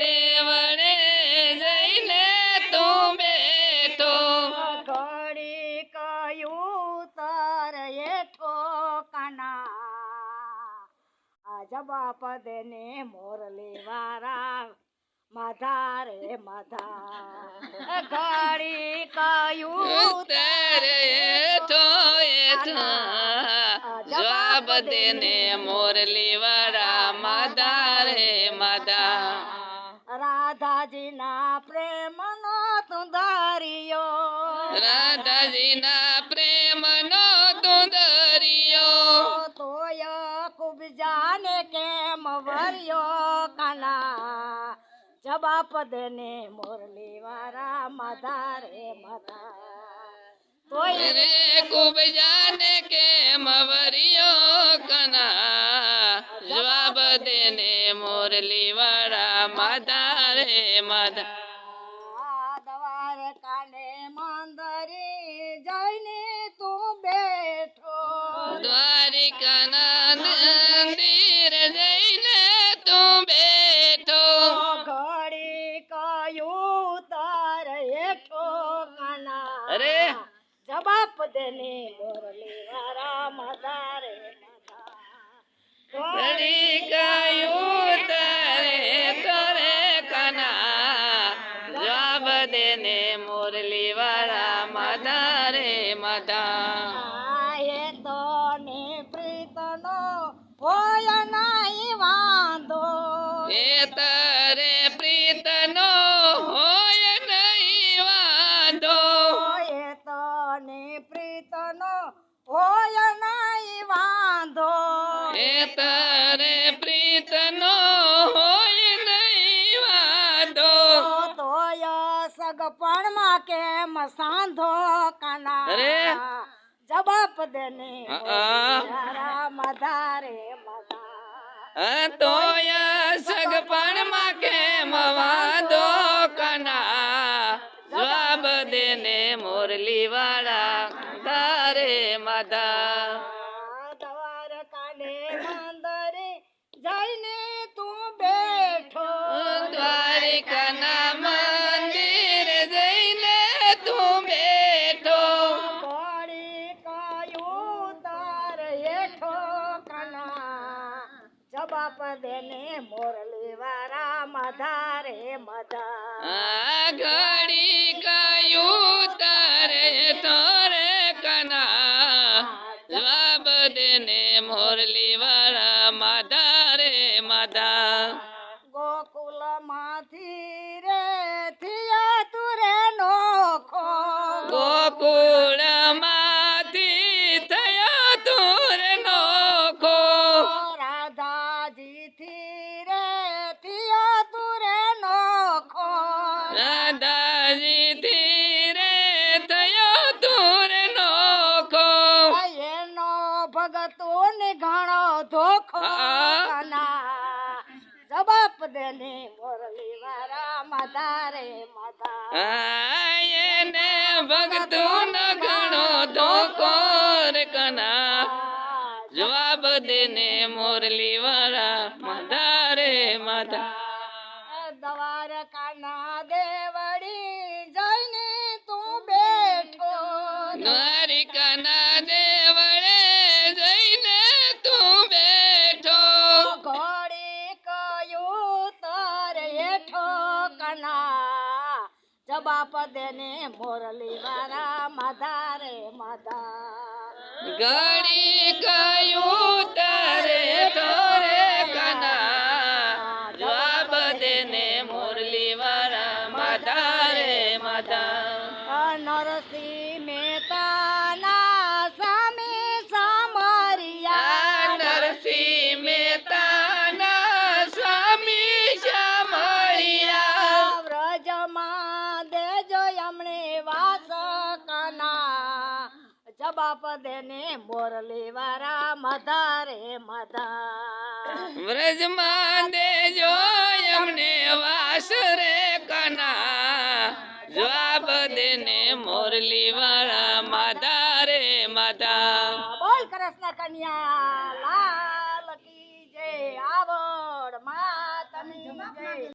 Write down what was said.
દેવળે જઈને તું. બેઠો ઘડી કયું તર એઠો કના. આજ બાપ દેને મોરલી વારા માધા. રે ઘડી કયું તારે એઠો એઠા જવાબ દેને મોરલી વાળા રાધાજીના પ્રેમનો તું દરિયો રાધાજીના પ્રેમનો તું દરિયો તોય ખૂબ જાને કેમ વર્યો કાના? જવાબ દેને મુરલી વાળા મધારે મધા. તોય રે ખૂબ મોરલી વાળા માધા. રે માધા કાને મંદરી જઈને તું બેઠો. દ્વારિકાના મંદિર જઈને તું બેઠો. ઘડી કયું તાર હેઠો કાના. અરે. જવાબ દેને મોરલી વારા માધા. રે ઘડી ગયું સગપણમાં કેમ સાંધો કાના? અરે. જવાબ દેને. રામ ધારે મધા તોય સગપણમાં કે મવાદો કના? જવાબ દેને મોરલી વાળા તારે માતા. જવાબ દેને મોરલી મધારે મધા. ઘડી કયું તારે તારે કના? જવાબ દેને મોરલી વાળા માધા. રે માધા ગોકુલમાંથી રે થિયા તુરે નોખો. ગોકુળ રાધાજી ધીરે થયો તુર નોખો. એનો ભગતો ને ઘણો ધોખો જવાબ દેને મોરલી વારા માતા રે માતા એને ભક્તું ઘણો ધોખો રે કના. જવાબ દેને મોરલી વાળા માધારે માધા. દ્વારકાના દેવડી જઈને તું બેઠો દ્વારિકાના દેવડે જઈને તું બેઠો. ઘોડી કયું તર હેઠો કના. જવાબ દેને મોરલી વારા માધા રે માધા. ઘડી કયું તારે તોરે જવાબ દેને મોરલી વારા મધારે મધા. વ્રજમાં દેજો એમને વાસ રે કના. જવાબ દેને મોરલી વાળા માધા રે માધા. બોલ કૃષ્ણ કન્યા લાલ કી જય આવડ માતની જય.